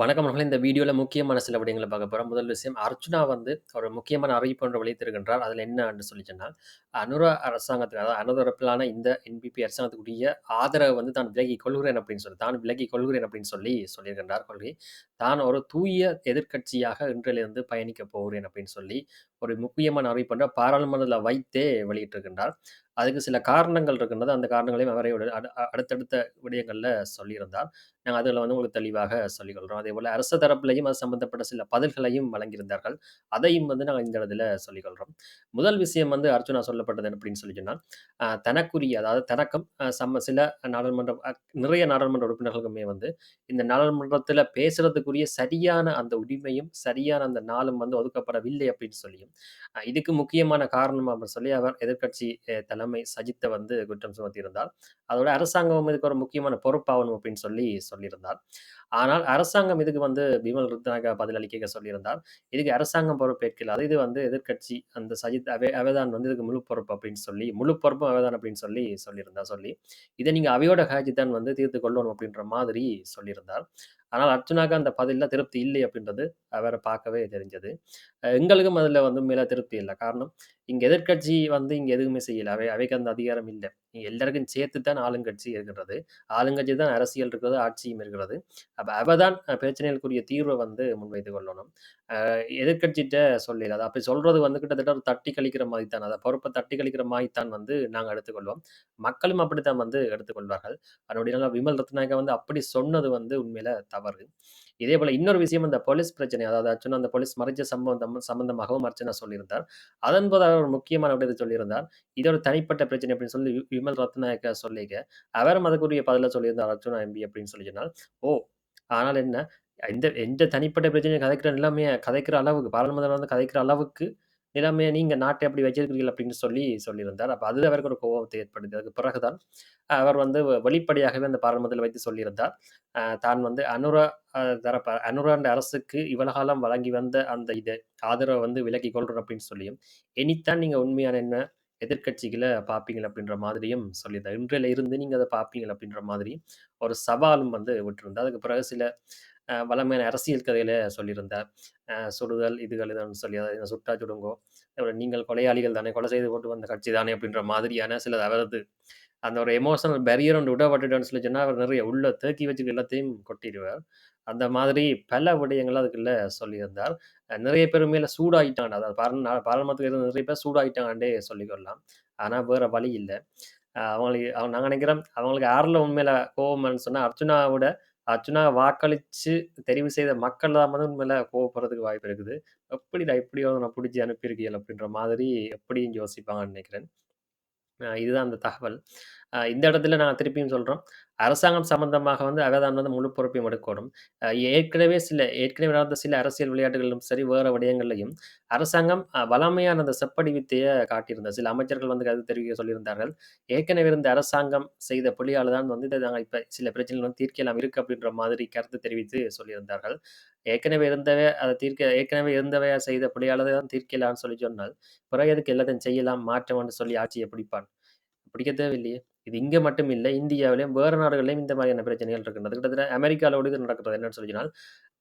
வணக்கம் நண்பர்களே. இந்த வீடியோவில் முக்கியமான சில விடயங்களை பார்க்க போகிறோம் முதல் விஷயம் அர்ஜுனா வந்து ஒரு முக்கியமான அறிவிப்பு ஒன்று வெளியிட்டிருக்கின்றார். அதில் என்ன என்று சொல்லி சொன்னால், அனுரா அரசாங்கத்துக்கு அதாவது அனுதரப்பிலான இந்த என்பிபி அரசாங்கத்துக்குரிய ஆதரவை வந்து தான் விலகிக் கொள்கிறேன் அப்படின்னு சொல்லி தான் விலகிக் கொள்கிறேன் அப்படின்னு சொல்லி சொல்லியிருக்கின்றார் கொள்கை. தான் ஒரு தூய எதிர்க்கட்சியாக இன்றிலிருந்து பயணிக்க போகிறேன் அப்படின்னு சொல்லி, ஒரு முக்கியமான அறிவிப்பு ஒன்றை பாராளுமன்றத்தில வைத்தே வெளியிட்டிருக்கின்றார். அதுக்கு சில காரணங்கள் இருக்கின்றது. அந்த காரணங்களையும் அவரை அடு அடுத்தடுத்த விடயங்கள்ல சொல்லியிருந்தார். நாங்கள் அதில் வந்து உங்களுக்கு தெளிவாக சொல்லிக்கொள்கிறோம் அதே போல் அரசு தரப்புலையும் அது சம்பந்தப்பட்ட சில பதில்களையும் வழங்கியிருந்தார்கள். அதையும் வந்து நாங்க இந்த இடத்துல சொல்லிக்கொள்கிறோம் முதல் விஷயம் வந்து அர்ச்சுனா சொல்லப்பட்டது அப்படின்னு சொல்லி சொன்னால், தனக்குரிய அதாவது தனக்கும் சம்ம சில நாடாளுமன்ற நிறைய நாடாளுமன்ற உறுப்பினர்களுக்குமே வந்து, இந்த நாடாளுமன்றத்தில் பேசுறதுக்குரிய சரியான அந்த உரிமையும், சரியான அந்த நாளும் வந்து ஒதுக்கப்படவில்லை அப்படின்னு சொல்லியும், இதுக்கு முக்கியமான காரணம் அப்படின்னு சொல்லி அவர் எதிர்கட்சி தலைமை சஜித்த வந்து குற்றம் சுமத்தியிருந்தார். அதோட அரசாங்கம் இதுக்கு ஒரு முக்கியமான பொறுப்பாகணும் அப்படின்னு சொல்லி சொல்லியிருந்தார். ஆனால் அரசாங்கம் இதுக்கு வந்து பிமல் ருத்னாக பதிலளிக்க சொல்லியிருந்தார். இதுக்கு அரசாங்கம் பொறுப்பேற்கலாது. இது வந்து எதிர்க்கட்சி அந்த சஜித் அவே அவதான் வந்து இதுக்கு முழு பொறுப்பு அப்படின்னு சொல்லி, முழு பொறுப்பும் அவதான் அப்படின்னு சொல்லி சொல்லியிருந்தார் சொல்லி, இதை நீங்க அவையோட ஹாஜி தான் வந்து தீர்த்து கொள்ளணும் அப்படின்ற மாதிரி சொல்லியிருந்தார். ஆனால் அர்ஜுனாக்கு அந்த பதிலில் திருப்தி இல்லை அப்படின்றது அவரை பார்க்கவே தெரிஞ்சது. எங்களுக்கும் அதில் வந்து மேலே திருப்தி இல்லை. காரணம், இங்கே எதிர்க்கட்சி வந்து இங்கே எதுவுமே செய்யலை. அவை அவைக்கு அந்த அதிகாரம் இல்லை. எல்லாருக்கும் சேர்த்து தான் ஆளுங்கட்சி இருக்கின்றது. ஆளுங்கட்சி தான் அரசியல் இருக்கிறது, ஆட்சியும் இருக்கிறது. அப்போ அவ தான் பிரச்சனைகளுக்குரிய தீர்வை வந்து முன்வைத்து கொள்ளணும். எதிர்கட்சிகிட்ட எதிர்க்கட்சிட்ட சொல்லலாது. அப்படி சொல்றது வந்து கிட்டத்தட்ட ஒரு தட்டி கழிக்கிற மாதிரி தான். அதை பொறுப்பை தட்டி கழிக்கிற மாதிரி தான் வந்து நாங்கள் எடுத்துக்கொள்வோம். மக்களும் அப்படித்தான் வந்து எடுத்துக்கொள்வார்கள். அதனுடைய விமல் ரத்நாயகா வந்து அப்படி சொன்னது வந்து உண்மையில தவறு. இதே போல இன்னொரு விஷயம் இந்த போலீஸ் பிரச்சனை. அதாவது அர்ச்சுனா அந்த போலீஸ் மறைச்ச சம்பந்தம் சம்பந்தமாகவும் அர்ச்சனா சொல்லியிருந்தார். அதன்போது அவர் ஒரு முக்கியமான விடயத்த சொல்லியிருந்தார். இது ஒரு தனிப்பட்ட பிரச்சனை அப்படின்னு சொல்லி விமல் ரத்நாயக்கா சொல்லிக்க, அவரும் அதுக்குரிய பதில சொல்லியிருந்தார் அர்ஜுனா எம்பி அப்படின்னு சொல்லி சொன்னால், ஓ! ஆனால் என்ன? இந்த எந்த தனிப்பட்ட பிரச்சனையை கதைக்கிற நிலைமையை கதைக்கிற அளவுக்கு பாராளுமன்றம் வந்து கதைக்கிற அளவுக்கு நிலைமையை நீங்கள் நாட்டை எப்படி வச்சிருக்கிறீர்கள் அப்படின்னு சொல்லி சொல்லியிருந்தார். அப்போ அது அவருக்கு ஒரு கோபத்தை ஏற்படுத்தி அதுக்கு பிறகுதான் அவர் வந்து வெளிப்படையாகவே அந்த பாராளுமன்றத்தில் வைத்து சொல்லியிருந்தார். தான் வந்து அனுரா தரப்ப அனுராண்ட அரசுக்கு இவ்வளவு காலம் வழங்கி வந்த அந்த இதை ஆதரவை வந்து விலக்கி கொள்றோம் அப்படின்னு சொல்லியும், இனித்தான் நீங்கள் உண்மையான என்ன எதிர்க்கட்சிகளை பார்ப்பீங்கள் அப்படின்ற மாதிரியும் சொல்லியிருந்தார். இன்றையில இருந்து நீங்க அதை பார்ப்பீங்கள் அப்படின்ற மாதிரி ஒரு சவாலும் வந்து விட்டுருந்தார் அதுக்கு பிறகு சில வளமையான அரசியல் கதைகள சொல்லியிருந்தார். சுடுதல் இதுகள் இதுன்னு சொல்லி அதாவது சுட்டா சுடுங்கோ, நீங்கள் கொலையாளிகள் தானே, கொலை செய்து போட்டு வந்த கட்சி தானே அப்படின்ற மாதிரியான சில அவரது அந்த ஒரு எமோஷனல் பேரியர் ஒன்று விடப்பட்டுட்டுன்னு சொல்லி சொன்னால் அவர் நிறைய உள்ள தேக்கி வச்சு எல்லாத்தையும் கொட்டிடுவார் அந்த மாதிரி பல விடயங்கள் அதுக்குள்ள சொல்லியிருந்தார். நிறைய பேர் உண்மையில சூடாயிட்டாங்க. அதாவது பாராள பாராளுமன்றத்தில இருந்த நிறைய பேர் சூடாகிட்டாங்கன்றே சொல்லிக்கொள்ளலாம். ஆனால் வேற வழி இல்லை அவங்களுக்கு அவங்க நான் நினைக்கிறேன், அவங்களுக்கு யாரில் உண்மையில கோவம்னு சொன்னால் அர்ஜுனாவோட அர்ச்சுனா வாக்களிச்சு தெரிவு செய்த மக்கள் தான் வந்து உண்மையில கோவப்படுறதுக்கு வாய்ப்பு இருக்குது. எப்படிடா இப்படி நான் புடிச்சு அனுப்பியிருக்கீகள் அப்படின்ற மாதிரி எப்படியும் யோசிப்பாங்கன்னு நினைக்கிறேன். அ இதுதான் அந்த தகவல். இந்த இடத்துல நான் திருப்பியும் சொல்கிறோம் அரசாங்கம் சம்பந்தமாக வந்து அகதான் வந்து முழு பொறுப்பையும் எடுக்கணும். ஏற்கனவே சில ஏற்கனவே நடந்த சில அரசியல் விளையாட்டுகளிலும் சரி, வேறு விடயங்கள்லையும் அரசாங்கம் வளமையான அந்த செப்படி வித்தையை காட்டியிருந்தது. சில அமைச்சர்கள் வந்து கருத்து தெரிவிக்க சொல்லியிருந்தார்கள். ஏற்கனவே இருந்த அரசாங்கம் செய்த புலியால் தான் வந்து இத நாங்க இப்போ சில பிரச்சனைகள் வந்து தீர்க்கலாம் இருக்கு அப்படின்ற மாதிரி கருத்து தெரிவித்து சொல்லியிருந்தார்கள். ஏற்கனவே இருந்தவை அதை தீர்க்க ஏற்கனவே இருந்தவையா செய்த புலியால் தான் தீர்க்கலாம்னு சொல்லி சொன்னால், பிறகு எதுக்கு எல்லாத்தையும் செய்யலாம், மாற்றம்ன்னு சொல்லி ஆட்சியை பிடிப்பான். பிடிக்க தேவையில்லையே. இது இங்கே மட்டும் இல்லை இந்தியாவிலையும் வேறு நாடுகள்லயும் இந்த மாதிரியான பிரச்சனைகள் இருக்கின்றது. கிட்டத்தட்ட அமெரிக்காவோட இது நடக்கிறது. என்னன்னு சொல்லி சொன்னால்,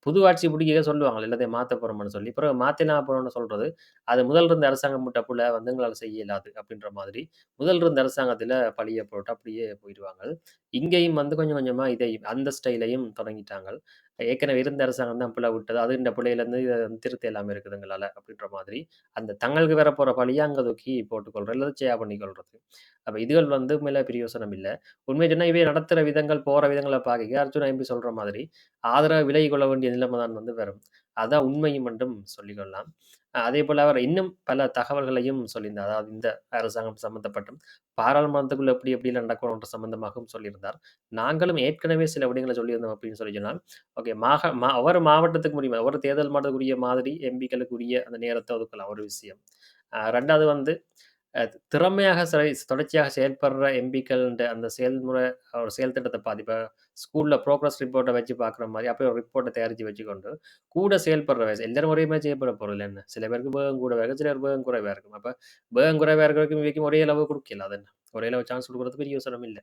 புது ஆட்சி பிடிக்க சொல்லுவாங்க. எல்லாத்தையும் மாற்ற போகிறோம்னு சொல்லி. பிறகு மாத்தினா போகிறோம்னு சொல்றது, அது முதல் இருந்த அரசாங்கம் விட்ட புள்ள வந்து எங்களால் செய்ய இயலாது அப்படின்ற மாதிரி, முதல் இருந்த அரசாங்கத்தில் பழிய போட்டு அப்படியே போயிடுவாங்க. இங்கேயும் வந்து கொஞ்சம் கொஞ்சமாக இதை அந்த ஸ்டைலையும் தொடங்கிட்டாங்க. ஏற்கனவே இருந்த அரசாங்கம் தான் பிள்ளை விட்டது. அது இந்த பிள்ளையிலேருந்து இத திருத்த எல்லாமே இருக்குதுங்களால அப்படின்ற மாதிரி, அந்த தங்களுக்கு வரப்போற பழிய அங்க தூக்கி போட்டுக்கொள்றது. இல்லை ஷேர் பண்ணிக்கொள்றது. அப்போ இதுகள் வந்து மேலே பிரயோசனம் இல்ல. உண்மை சொன்னால் இவை நடத்துற விதங்கள், போற விதங்களை பார்க்க அர்ஜுன் எம்பி சொல்ற மாதிரி, ஆதரவை விலகி கொள்ள வேண்டிய நிலைமை தான் வந்து வரும். அதான் உண்மையும் என்றும் சொல்லிக் கொள்ளலாம். போல் அவர் இன்னும் பல தகவல்களையும் சொல்லியிருந்தார். அதாவது இந்த அரசாங்கம் சம்பந்தப்பட்டும், பாராளுமன்றத்துக்குள்ள எப்படி நடக்கணும் என்ற சம்பந்தமாகவும் சொல்லியிருந்தார். நாங்களும் ஏற்கனவே சில விடயங்களை சொல்லியிருந்தோம் அப்படின்னு சொல்லி சொன்னால், ஓகே மாக மா ஒவ்வொரு மாவட்டத்துக்கு முடியுமா ஒவ்வொரு தேர்தல் மாவட்டத்துக்குரிய மாதிரி எம்பிக்களுக்குரிய அந்த நேரத்தை ஒதுக்கலாம் ஒரு விஷயம். ரெண்டாவது வந்து திறமையாக தொடர்ச்சியாக செயல்படுற எம்பிக்கள்ன்ற அந்த செயல்முறை ஒரு செயல் திட்டத்தை பார்த்து இப்போ ஸ்கூலில் ப்ரோக்ரஸ் ரிப்போர்ட்டை வச்சு பார்க்குற மாதிரி அப்படியே ஒரு ரிப்போர்ட்டை தயாரித்து வச்சுக்கொண்டு, கூட செயல்படுற வயசு எல்லாரும் ஒரே மாதிரி செயல்பட போகிறது என்ன. சில பேருக்கு வேகம் கூடவா இருக்கும், சிலருக்கு வேகம் குறைவாக இருக்கும். அப்போ வேகம் குறைவாக இருக்கிறவருக்கும் இவைக்கும் ஒரே அளவு கொடுக்கல அது என்ன. ஒரே அளவு சான்ஸ் குடுக்குறதுக்கு யோசனம் இல்ல.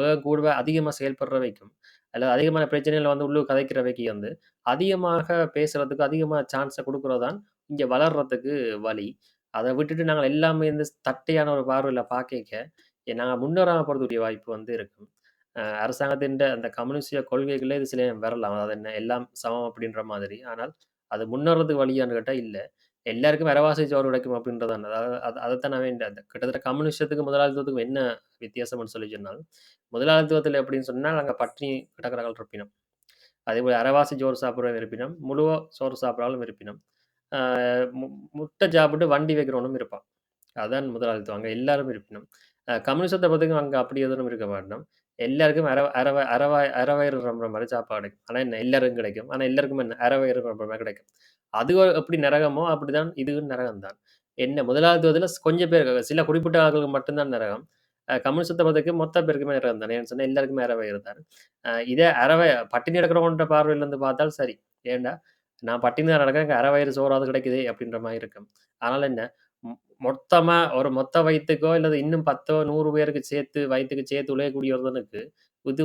வேகம் அதிகமாக செயல்படுற வைக்கும் அல்லது அதிகமான பிரச்சனைகளை வந்து உள்ளூர் கதைக்கிற வைக்கி வந்து, அதிகமாக பேசுறதுக்கு, அதிகமாக சான்ஸை கொடுக்குறது தான் இங்கே வளர்றதுக்கு வழி. அதை விட்டுட்டு நாங்கள் எல்லாமே வந்து தட்டையான ஒரு பார்வையில் பார்க்க நாங்கள் நாங்க முன்னேறாம போறதுக்கூடிய வாய்ப்பு வந்து இருக்கும். அ அந்த கம்யூனிஸ்ட கொள்கைகளே இது சில வரலாம். அதாவது என்ன எல்லாம் சமம் அப்படின்ற மாதிரி. ஆனால், அது முன்னேறதுக்கு வழியான்னு கேட்டால் இல்லை எல்லாருக்கும் அரைவாசி சோறு கிடைக்கும் அப்படின்றது தான். அதாவது அத நான் வேண்ட அந்த கிட்டத்தட்ட கம்யூனிஸ்டத்துக்கு முதலாளித்துவத்துக்கும் என்ன வித்தியாசம்னு சொல்லி சொன்னால், முதலாளித்துவத்தில் எப்படின்னு சொன்னால் நாங்கள் பட்டினி கிடக்குற இருப்பினோம் அதே போல் அரைவாசி சோறு சாப்பிட்றவங்க இருப்பினும், முழுவ சோறு சாப்பிட்றாலும் இருப்பினோம் இருப்பினும். ஆ மு முட்டை சாப்பிட்டு வண்டி வைக்கிறவனும் இருப்பான். அதான் முதலாளித்துவம். அங்க எல்லாரும் இருப்பினும். அ கம்யூனிசத்த பொறுத்தவரைக்கும் அங்க அப்படி எதுவும் இருக்க மாட்டோம். எல்லாருக்கும் அர அரவ அரவாய் அரை வயிறு ரொம்புற மாரி சாப்பாடு கிடைக்கும். ஆனா என்ன எல்லாருக்கும் கிடைக்கும். ஆனா எல்லாருக்கும் என்ன அரை வயிறு ரொம்புற மாரி கிடைக்கும். அது ஒ எப்படி நரகமோ அப்படிதான் இதுவும் நரகம் தான். என்ன முதலாளித்துவத்தில கொஞ்சம் பேர் சில குறிப்பிட்ட ஆட்களுக்கு மட்டும் தான் நரகம். அ கம்யூனிசத்த பொறுத்தவரைக்கும் மொத்த பேருக்குமே நரகம் தான். ஏன்னு சொன்னா எல்லாருக்குமே அரை வயிறு தான். அ இதே அரை வ பட்டினி கிடக்கிறவன்ற பார்வையிலருந்து பார்த்தால் சரி. ஏன்டா, நான் பட்டினி தான் நடக்கிறேன் எனக்கு அரை வயிறு சோறாவது கிடைக்குது அப்படின்ற மாதிரி இருக்கும். அதனால என்ன, ம் மொத்தமா ஒரு மொத்த வயிற்றுக்கோ இல்லது இன்னும் பத்தோ நூறு பேருக்கு சேர்த்து வயிற்றுக்கு சேர்த்து உழையக்கூடிய ஒருத்தனுக்கு, இது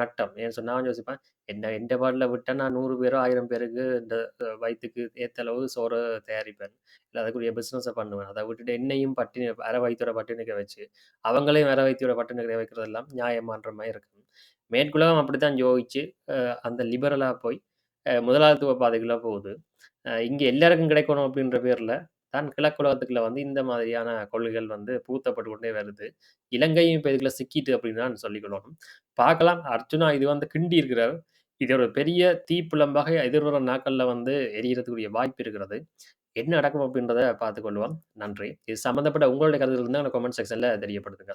நட்டம். ஏன் சொன்னா அவன் யோசிப்பான், என்ன எந்த பாட்டில் விட்டா நான் நூறு பேரோ, ஆயிரம் பேருக்கு இந்த வயிற்றுக்கு ஏற்ற ஏத்த அளவு சோறு தயாரிப்பேன். இல்லை அதுக்குரிய பிஸ்னஸை பண்ணுவேன். அதை விட்டுட்டு என்னையும் பட்டினி அரை வயிற்றோட பட்டினிக்க வச்சு, அவங்களையும் அரை வயிற்றோட பட்டினிக்க வைக்கிறதெல்லாம் நியாயமான்ற மாதிரி இருக்கும். மேற்குலகம் அப்படித்தான் யோசிச்சு, அ அந்த லிபரலா போய், முதலாளித்துவ பாதைகளாக போகுது. இங்கே எல்லாருக்கும் கிடைக்கணும் அப்படின்ற பேரில் தான் கிழக்குலகத்துக்குள்ள வந்து இந்த மாதிரியான கொள்கைகள் வந்து புகுத்தப்பட்டு கொண்டே வருது. இலங்கையும் இப்போ இதுக்குள்ள சிக்கிட்டு அப்படின்னு தான் சொல்லிக்கொள்ளணும். பார்க்கலாம். அர்ஜுனா இது வந்து கிண்டி இருக்கிறார். இது ஒரு பெரிய தீப்புலம்பாக எதிர்வர நாட்களில் வந்து எரியறதுக்குரிய வாய்ப்பு இருக்கிறது. என்ன நடக்கும் அப்படின்றத பார்த்துக்கொள்வோம் நன்றி. இது சம்மந்தப்பட்ட உங்களுடைய கருத்துக்கள் இருந்தால் அந்த கமெண்ட் செக்ஷனில் தெரியப்படுத்துங்க.